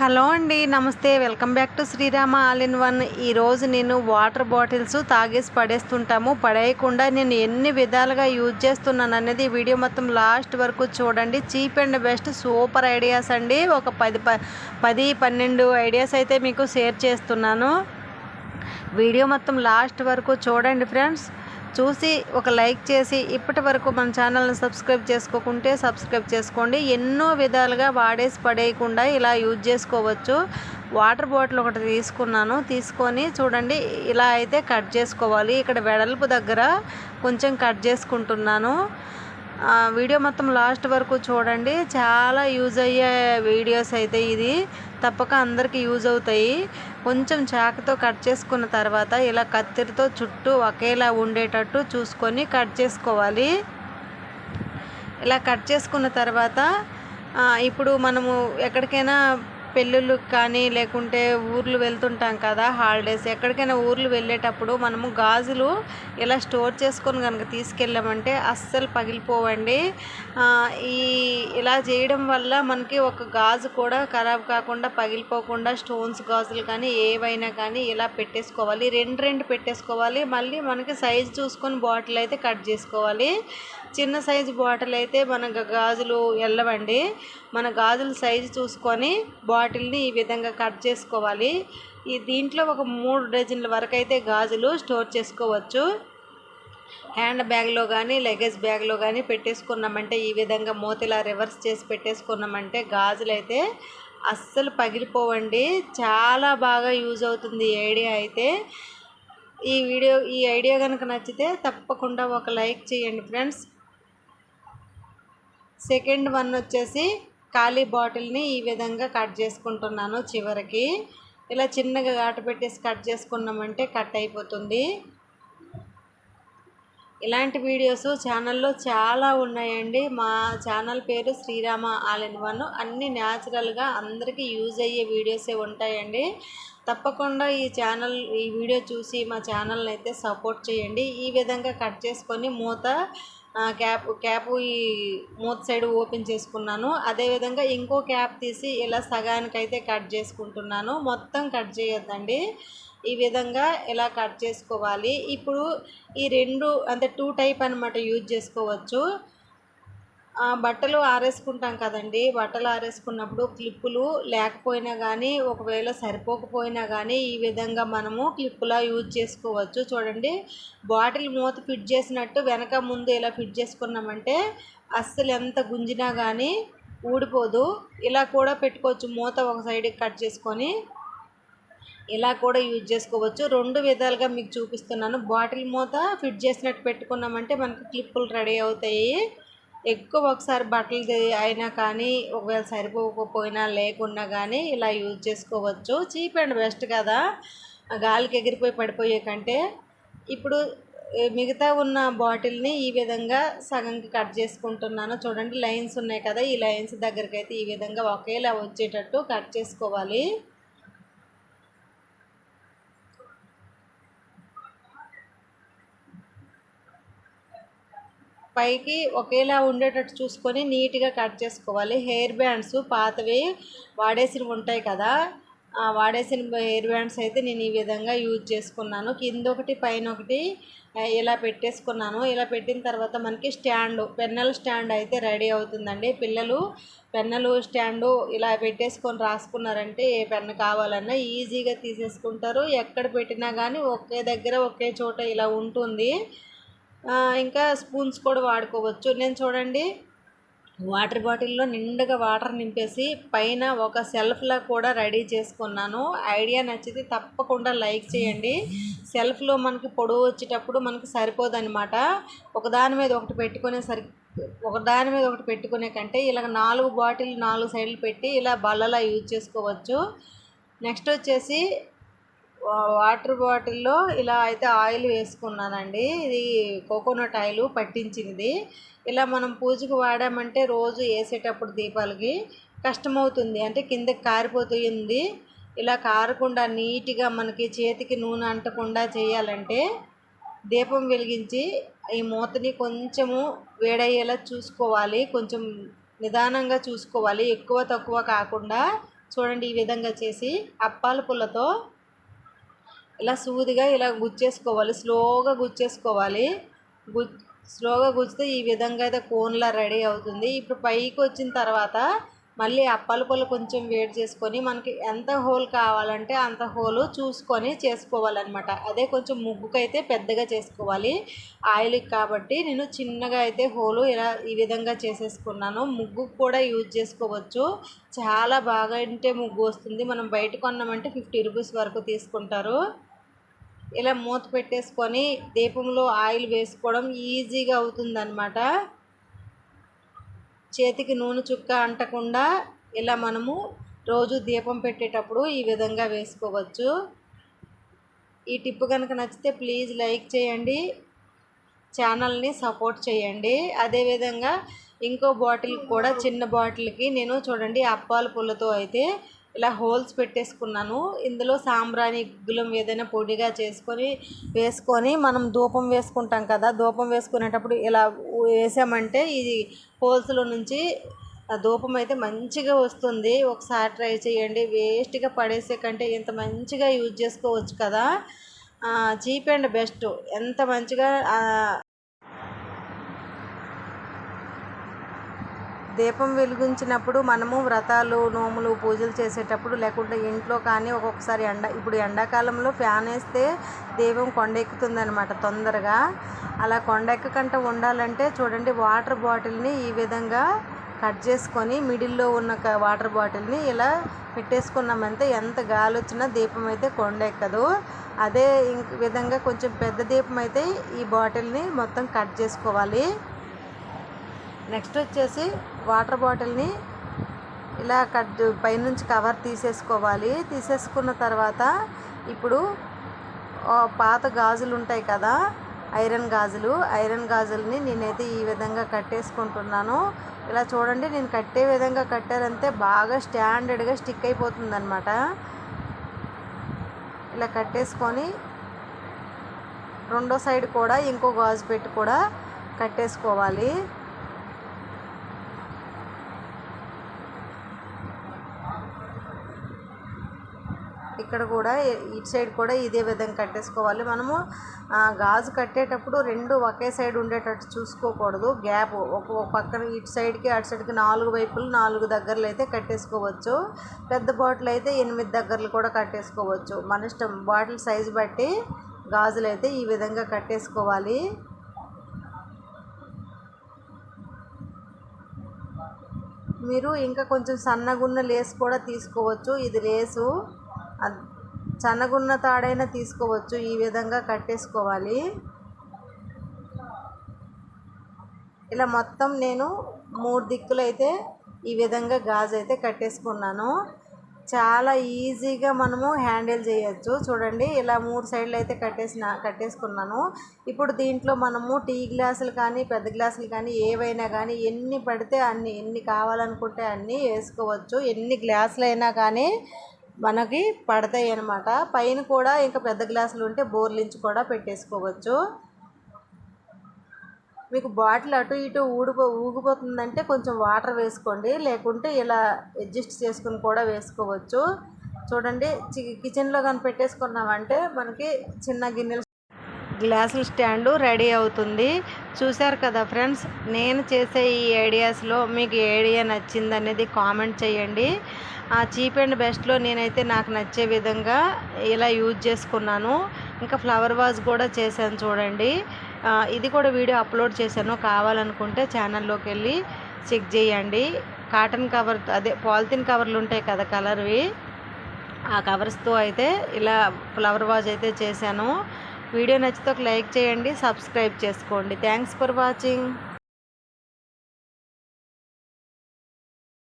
Hello అండి నమస్తే. Welcome back to Srirama all in one. ఈరోజు నేను వాటర్ బాటిల్స్ తాగేసి పడేస్తుంటాము. పడేయకుండా నేను ఎన్ని విధాలుగా యూజ్ చేస్తున్నాను అనేది వీడియో మొత్తం లాస్ట్ వరకు చూడండి. Cheap and best super ideas అండి. ఒక పది ప పది పన్నెండు ఐడియాస్ అయితే మీకు షేర్ చేస్తున్నాను. వీడియో మొత్తం లాస్ట్ వరకు చూడండి ఫ్రెండ్స్. చూసి ఒక లైక్ చేసి ఇప్పటి వరకు మన ఛానల్ని సబ్స్క్రైబ్ చేసుకోకుంటే సబ్స్క్రైబ్ చేసుకోండి. ఎన్నో విధాలుగా వాడేసి పడేయకుండా ఇలా యూజ్ చేసుకోవచ్చు. వాటర్ బాటిల్ ఒకటి తీసుకున్నాను. తీసుకొని చూడండి ఇలా అయితే కట్ చేసుకోవాలి. ఇక్కడ వెడల్పు దగ్గర కొంచెం కట్ చేసుకుంటున్నాను. వీడియో మొత్తం లాస్ట్ వరకు చూడండి. చాలా యూజ్ అయ్యే వీడియోస్ అయితే ఇది. తప్పక అందరికీ యూజ్ అవుతాయి. కొంచెం చాకుతో కట్ చేసుకున్న తర్వాత ఇలా కత్తిరితో చుట్టూ ఒకేలా ఉండేటట్టు చూసుకొని కట్ చేసుకోవాలి. ఇలా కట్ చేసుకున్న తర్వాత ఇప్పుడు మనము ఎక్కడికైనా పెళ్ళిళ్ళకి కానీ లేకుంటే ఊర్లు వెళ్తుంటాం కదా హాలిడేస్ ఎక్కడికైనా ఊర్లు వెళ్ళేటప్పుడు మనము గాజులు ఇలా స్టోర్ చేసుకొని కనుక తీసుకెళ్ళామంటే అస్సలు పగిలిపోవండి. ఈ ఇలా చేయడం వల్ల మనకి ఒక గాజు కూడా ఖరాబ్ కాకుండా పగిలిపోకుండా స్టోన్స్ గాజులు కానీ ఏవైనా కానీ ఇలా పెట్టేసుకోవాలి. రెండు రెండు పెట్టేసుకోవాలి. మళ్ళీ మనకి సైజు చూసుకొని బాటిల్ అయితే కట్ చేసుకోవాలి. చిన్న సైజు బాటిల్ అయితే మన గాజులు వెళ్ళవండి మన గాజుల సైజు చూసుకొని బాటిల్ని ఈ విధంగా కట్ చేసుకోవాలి. ఈ దీంట్లో ఒక మూడు డజన్ల వరకు అయితే గాజులు స్టోర్ చేసుకోవచ్చు. హ్యాండ్ బ్యాగ్లో కానీ లగేజ్ బ్యాగ్లో కానీ పెట్టేసుకున్నామంటే ఈ విధంగా మూతిలా రివర్స్ చేసి పెట్టేసుకున్నామంటే గాజులు అయితే అస్సలు పగిలిపోవండి. చాలా బాగా యూజ్ అవుతుంది ఈ ఐడియా అయితే. ఈ వీడియో ఈ ఐడియా కనుక నచ్చితే తప్పకుండా ఒక లైక్ చేయండి ఫ్రెండ్స్. సెకండ్ వన్ వచ్చేసి ఖాళీ బాటిల్ని ఈ విధంగా కట్ చేసుకుంటున్నాను చివరికి. ఇలా చిన్నగా ఘాటు పెట్టేసి కట్ చేసుకున్నామంటే కట్ అయిపోతుంది. ఇలాంటి వీడియోస్ ఛానల్లో చాలా ఉన్నాయండి. మా ఛానల్ పేరు శ్రీరామ ఆల్ ఇన్ వన్. అన్ని న్యాచురల్గా అందరికీ యూజ్ అయ్యే వీడియోసే ఉంటాయండి. తప్పకుండా ఈ ఛానల్ ఈ వీడియో చూసి మా ఛానల్ని అయితే సపోర్ట్ చేయండి. ఈ విధంగా కట్ చేసుకొని మూత క్యాప్ క్యాప్ ఈ మూత సైడ్ ఓపెన్ చేసుకున్నాను. అదేవిధంగా ఇంకో క్యాప్ తీసి ఇలా సగానికైతే కట్ చేసుకుంటున్నాను. మొత్తం కట్ చేయొద్దండి. ఈ విధంగా ఇలా కట్ చేసుకోవాలి. ఇప్పుడు ఈ రెండు అంటే టూ టైప్ అనమాట యూజ్ చేసుకోవచ్చు. బట్టలు ఆరేసుకుంటాం కదండి. బట్టలు ఆరేసుకున్నప్పుడు క్లిప్పులు లేకపోయినా కానీ ఒకవేళ సరిపోకపోయినా కానీ ఈ విధంగా మనము క్లిప్పులా యూజ్ చేసుకోవచ్చు. చూడండి బాటిల్ మూత ఫిట్ చేసినట్టు వెనక ముందు ఇలా ఫిట్ చేసుకున్నామంటే అస్సలు ఎంత గుంజినా కానీ ఊడిపోదు. ఇలా కూడా పెట్టుకోవచ్చు. మూత ఒక సైడ్కి కట్ చేసుకొని ఇలా కూడా యూజ్ చేసుకోవచ్చు. రెండు విధాలుగా మీకు చూపిస్తున్నాను. బాటిల్ మూత ఫిట్ చేసినట్టు పెట్టుకున్నామంటే మనకు క్లిప్పులు రెడీ అవుతాయి. ఎక్కువ ఒకసారి బట్టలు అయినా కానీ ఒకవేళ సరిపోకపోయినా లేకున్నా కానీ ఇలా యూజ్ చేసుకోవచ్చు. చీప్ అండ్ బెస్ట్ కదా. గాలికి ఎగిరిపోయి పడిపోయే కంటే ఇప్పుడు మిగతా ఉన్న బాటిల్ని ఈ విధంగా సగంకి కట్ చేసుకుంటున్నాను. చూడండి లైన్స్ ఉన్నాయి కదా. ఈ లైన్స్ దగ్గరికి అయితే ఈ విధంగా ఒకేలా వచ్చేటట్టు కట్ చేసుకోవాలి. పైకి ఒకేలా ఉండేటట్టు చూసుకొని నీట్గా కట్ చేసుకోవాలి. హెయిర్ బ్యాండ్స్ పాతవి వాడేసినవి ఉంటాయి కదా వాడేసిన హెయిర్ బ్యాండ్స్ అయితే నేను ఈ విధంగా యూజ్ చేసుకున్నాను. కింద ఒకటి పైన ఒకటి ఇలా పెట్టేసుకున్నాను. ఇలా పెట్టిన తర్వాత మనకి స్టాండ్ పెన్నెల స్టాండ్ అయితే రెడీ అవుతుందండి. పిల్లలు పెన్నులు స్టాండు ఇలా పెట్టేసుకొని రాసుకున్నారంటే ఏ పెన్ను కావాలన్నా ఈజీగా తీసేసుకుంటారు. ఎక్కడ పెట్టినా కానీ ఒకే దగ్గర ఒకే చోట ఇలా ఉంటుంది. ఇంకా స్పూన్స్ కూడా వాడుకోవచ్చు. నేను చూడండి వాటర్ బాటిల్లో నిండుగా వాటర్ నింపేసి పైన ఒక సెల్ఫ్లా కూడా రెడీ చేసుకున్నాను. ఐడియా నచ్చితే తప్పకుండా లైక్ చేయండి. సెల్ఫ్లో మనకి పొడవు వచ్చేటప్పుడు మనకి సరిపోదన్నమాట. ఒకదాని మీద ఒకటి పెట్టుకునే సరి ఒకదాని మీద ఒకటి పెట్టుకునే కంటే ఇలా నాలుగు బాటిల్ నాలుగు సైడ్లు పెట్టి ఇలా బల్లలా యూజ్ చేసుకోవచ్చు. నెక్స్ట్ వచ్చేసి వాటర్ బాటిల్లో ఇలా అయితే ఆయిల్ వేసుకున్నానండి. ఇది కోకోనట్ ఆయిల్ పట్టించింది ఇలా మనం పూజకు వాడామంటే రోజు వేసేటప్పుడు దీపాలకి కష్టమవుతుంది. అంటే కిందకి కారిపోతుంది. ఇలా కారకుండా నీట్గా మనకి చేతికి నూనె అంటకుండా చేయాలంటే దీపం వెలిగించి ఈ మూతని కొంచెము వేడయ్యేలా చూసుకోవాలి. కొంచెం నిదానంగా చూసుకోవాలి. ఎక్కువ తక్కువ కాకుండా చూడండి ఈ విధంగా చేసి అప్పాల పుల్లతో ఇలా సూదిగా ఇలా గుచ్చేసుకోవాలి స్లోగా గుచ్చేసుకోవాలి. గు స్లోగా గుచ్చితే ఈ విధంగా అయితే కోన్లా రెడీ అవుతుంది. ఇప్పుడు పైకి వచ్చిన తర్వాత మళ్ళీ అప్పాల పొల కొంచెం వేడి చేసుకొని మనకి ఎంత హోల్ కావాలంటే అంత హోలు చూసుకొని చేసుకోవాలన్నమాట. అదే కొంచెం ముగ్గుకైతే పెద్దగా చేసుకోవాలి. ఆయిల్కి కాబట్టి నేను చిన్నగా అయితే హోలు ఇలా ఈ విధంగా చేసేసుకున్నాను. ముగ్గు కూడా యూజ్ చేసుకోవచ్చు. చాలా బాగా అంటే ముగ్గు వస్తుంది. మనం బయట కొన్నామంటే ఫిఫ్టీ రూపీస్ వరకు తీసుకుంటారు. ఇలా మూత పెట్టేసుకొని దీపంలో ఆయిల్ వేసుకోవడం ఈజీగా అవుతుందన్నమాట. చేతికి నూనె చుక్క అంటకుండా ఇలా మనము రోజు దీపం పెట్టేటప్పుడు ఈ విధంగా వేసుకోవచ్చు. ఈ టిప్ కనుక నచ్చితే ప్లీజ్ లైక్ చేయండి ఛానల్ని సపోర్ట్ చేయండి. అదేవిధంగా ఇంకో బాటిల్ కూడా చిన్న బాటిల్కి నేను చూడండి అప్పాల పుల్లతో అయితే ఇలా హోల్స్ పెట్టేసుకున్నాను. ఇందులో సాంబ్రాణి గుగ్గులం ఏదైనా పొడిగా చేసుకొని వేసుకొని మనం ధూపం వేసుకుంటాం కదా ధూపం వేసుకునేటప్పుడు ఇలా వేసామంటే ఇది హోల్స్లో నుంచి ఆ ధూపం అయితే మంచిగా వస్తుంది. ఒకసారి ట్రై చేయండి. వేస్ట్గా పడేసే కంటే ఇంత మంచిగా యూజ్ చేసుకోవచ్చు కదా. Cheap and best. ఎంత మంచిగా దీపం వెలిగించినప్పుడు మనము వ్రతాలు నోములు పూజలు చేసేటప్పుడు లేకుంటే ఇంట్లో కానీ ఒక్కొక్కసారి ఎండ ఇప్పుడు ఎండాకాలంలో ఫ్యాన్ వేస్తే దీపం కొండెక్కుతుందనమాట తొందరగా. అలా కొండెక్కకుండా ఉండాలంటే చూడండి వాటర్ బాటిల్ని ఈ విధంగా కట్ చేసుకొని మిడిల్లో ఉన్న వాటర్ బాటిల్ని ఇలా పెట్టేసుకున్నామంటే ఎంత గాలి వచ్చినా దీపం అయితే కొండెక్కదు అదే ఇంక విధంగా కొంచెం పెద్ద దీపం అయితే ఈ బాటిల్ని మొత్తం కట్ చేసుకోవాలి. నెక్స్ట్ వచ్చేసి వాటర్ బాటిల్ని ఇలా కట్ పైనుంచి కవర్ తీసేసుకోవాలి. తీసేసుకున్న తర్వాత ఇప్పుడు పాత గాజులు ఉంటాయి కదా ఐరన్ గాజులు. ఐరన్ గాజుల్ని నేనైతే ఈ విధంగా కట్టేసుకుంటున్నాను. ఇలా చూడండి నేను కట్టే విధంగా కట్టారంటే బాగా స్టాండర్డ్గా స్టిక్ అయిపోతుంది అనమాట ఇలా కట్టేసుకొని రెండో సైడ్ కూడా ఇంకో గాజు పెట్టి కూడా కట్టేసుకోవాలి. ఇక్కడ కూడా ఇటు సైడ్ కూడా ఇదే విధంగా కట్టేసుకోవాలి. మనము గాజు కట్టేటప్పుడు రెండు ఒకే సైడ్ ఉండేటట్టు చూసుకోకూడదు. గ్యాప్ ఒక పక్కన ఇటు సైడ్కి అటు సైడ్కి నాలుగు వైపులు నాలుగు దగ్గరలు అయితే కట్టేసుకోవచ్చు. పెద్ద బాటిల్ అయితే ఎనిమిది దగ్గరలు కూడా కట్టేసుకోవచ్చు. మన ఇష్టం బాటిల్ సైజు బట్టి గాజులు అయితే ఈ విధంగా కట్టేసుకోవాలి. మీరు ఇంకా కొంచెం సన్నగున్న లేస్ కూడా తీసుకోవచ్చు. ఇది లేసు. సన్నగున్న తాడైనా తీసుకోవచ్చు. ఈ విధంగా కట్టేసుకోవాలి. ఇలా మొత్తం నేను మూడు దిక్కులు అయితే ఈ విధంగా గాజు అయితే కట్టేసుకున్నాను. చాలా ఈజీగా మనము హ్యాండిల్ చేయొచ్చు. చూడండి ఇలా మూడు సైడ్లు అయితే కట్టేసిన కట్టేసుకున్నాను. ఇప్పుడు దీంట్లో మనము టీ గ్లాసులు కానీ పెద్ద గ్లాసులు కానీ ఏవైనా కానీ ఎన్ని పడితే అన్ని ఎన్ని కావాలనుకుంటే అన్నీ వేసుకోవచ్చు. ఎన్ని గ్లాసులు అయినా కానీ మనకి పడతాయి అన్నమాట పైన కూడా ఇంకా పెద్ద గ్లాసులు ఉంటే బోర్లించి కూడా పెట్టేసుకోవచ్చు. మీకు బాటిల్ అటు ఇటు ఊడిపో ఊగిపోతుందంటే కొంచెం వాటర్ వేసుకోండి. లేకుంటే ఇలా అడ్జస్ట్ చేసుకుని కూడా వేసుకోవచ్చు. చూడండి కిచెన్లో కానీ పెట్టేసుకున్నామంటే మనకి చిన్న గిన్నెలు గ్లాసుల స్టాండు రెడీ అవుతుంది. చూశారు కదా ఫ్రెండ్స్ నేను చేసే ఈ ఐడియాస్లో మీకు ఏ ఐడియా నచ్చింది అనేది కామెంట్ చేయండి. ఆ చీప్ అండ్ బెస్ట్లో నేనైతే నాకు నచ్చే విధంగా ఇలా యూజ్ చేసుకున్నాను. ఇంకా ఫ్లవర్ వాజ్ కూడా చేశాను చూడండి. ఇది కూడా వీడియో అప్లోడ్ చేశాను. కావాలనుకుంటే ఛానల్లోకి వెళ్ళి చెక్ చేయండి. కాటన్ కవర్ అదే పాలిథిన్ కవర్లు ఉంటాయి కదా కలర్వి. ఆ కవర్స్తో అయితే ఇలా ఫ్లవర్ వాజ్ అయితే చేశాను. వీడియో నచ్చితే ఒక లైక్ చేయండి సబ్స్క్రైబ్ చేసుకోండి. Thanks for watching